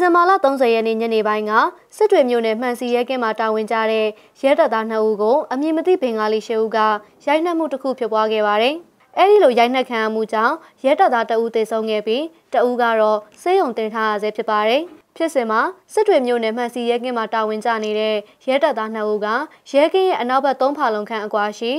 ဇင်ဘာလ30ရက်နေ့ညနေပိုင်းကစစ်တွေမြို့နယ်မှန်စီရဲကင်းမှာတာဝန်ကျတဲ့ရဲတပ်သား2ဦးကိုအမည်မသိဘင်္ဂါလီရှေဦးကရိုက်နှက်မှုတစ်ခုဖြစ်ပွားခဲ့ပါတယ်။အဲဒီလိုရိုက်နှက်ခံရမှုကြောင့်ရဲတပ်သား2ဦးသေဆုံးခဲ့ပြီး2ဦးကတော့ဆေးရုံတင်ထားရဆဲဖြစ်ပါတယ်။ဖြစ်စဉ်မှာစစ်တွေမြို့နယ်မှန်စီရဲကင်းမှာတာဝန်ကျနေတဲ့ရဲတပ်သား2ဦးကရဲကင်းရဲ့အနောက်ဘက်3ဖာလုံခန့်အကွာရှိ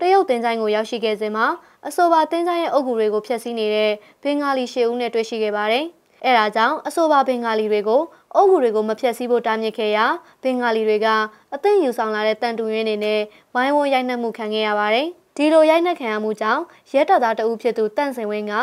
တရုတ်တင်ဆိုင်ကိုရောက်ရှိခဲ့စဉ်မှာအဆိုပါတင်ဆိုင်ရဲ့အုပ်ဂူတွေကိုဖျက်ဆီးနေတဲ့ဘင်္ဂါလီရှေဦးနဲ့တွေ့ရှိခဲ့ပါတယ်။ အဲဒါကြောင့်အဆိုပါဘင်္ဂါလီတွေကိုအုပ်ဂူတွေကိုမဖျက်ဆီးဖို့တားမြစ်ခဲ့ရာဘင်္ဂါလီတွေကအသိယူဆောင်လာတဲ့တန်တူရင်းတွေနဲ့ဝိုင်းဝန်းရိုက်နှက်မှုခံခဲ့ရပါတယ်။ဒီလိုရိုက်နှက်ခံရမှုကြောင့်ရဲတပ်သားတအုပ်ဖြစ်သူတန့်စင်ဝင်းက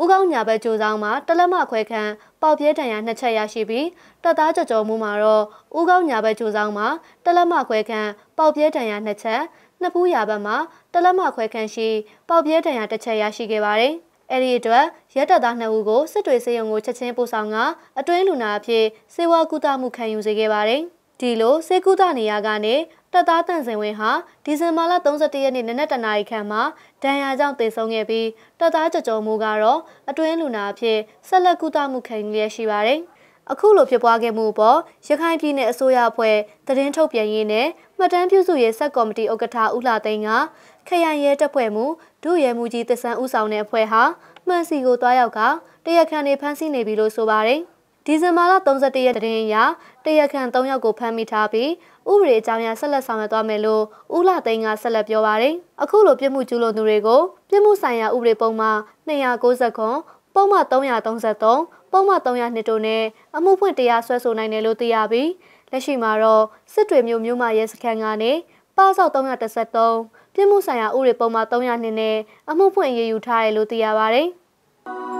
ဥကောင်းညာဘက်ကြိုးဆောင်မှာတလက်မခွဲခံပေါပြဲတံရနှစ်ချက်ရရှိပြီးတပ်သားကြော်ကြော်မှုမှာတော့ဥကောင်းညာဘက်ကြိုးဆောင်မှာတလက်မခွဲခံပေါပြဲတံရနှစ်ချက်နှစ်ဖူးရာဘက်မှာတလက်မခွဲခံရှိပေါပြဲတံရတစ်ချက်ရရှိခဲ့ပါတယ်။ အဲ့ဒီအတွက်ရဲတပ်သား2ဦးကိုစစ်တွေစေယုံကိုချက်ချင်းပို့ဆောင်ကအတွင်းလူနာအဖြစ်စေဝါကုသမှုခံယူစေခဲ့ပါတယ်။ဒီလိုစေကုသနေရကနေတပ်သားတန်စင်ဝင်းဟာဒီဇင်ဘာလ31ရက်နေ့နနက်တနာရီခန့်မှာဒဏ်ရာကြောင့်သေဆုံးခဲ့ပြီးတပ်သားကြကြော်မှုကတော့အတွင်းလူနာအဖြစ်ဆက်လက်ကုသမှုခံယူရရှိပါတယ်။အခုလိုဖြစ်ပွားခဲ့မှုပေါ်ရခိုင်ပြည်နယ်အစိုးရအဖွဲ့တရင်ထုတ်ပြန်ရေးနဲ့မှတ်တမ်းပြုစုရေးဆက်ကော်မတီဥက္ကဋ္ဌဦးလာသိန်းက ခရိုင်ရဲတပ်ဖွဲ့မှုဒုရဲမှုကြီးတဆန်းဦးဆောင်တဲ့အဖွဲ့ဟာမှန်စီကိုတွားရောက်ကတရခန်တွေဖမ်းဆီးနေပြီလို့ဆိုပါတယ်။ဒီဇင်ဘာလ31ရက်တရင်ရတရခန်3ယောက်ကိုဖမ်းမိထားပြီးဥပဒေအကြောင်းအရာဆက်လက်ဆောင်ရွက်သွားမယ်လို့ဦးလာသိန်းကဆက်လက်ပြောပါတယ်။အခုလိုပြစ်မှုကျူးလွန်သူတွေကိုပြစ်မှုဆိုင်ရာဥပဒေပုံမှ290ခွန်ပုံမှ333ပုံမှ302တို့နဲ့အမှုဖွင့်တရားစွဲဆိုနိုင်တယ်လို့သိရပြီးလက်ရှိမှာတော့စစ်တွေမျိုးမျိုးမှရဲစခန်းကနေပဆောက်313 ပြစ်မှုဆိုင်ရာဥပဒေပုံမှန်302နဲ့အမှုဖွင့်ရေးယူထားတယ်လို့သိရပါဗျ။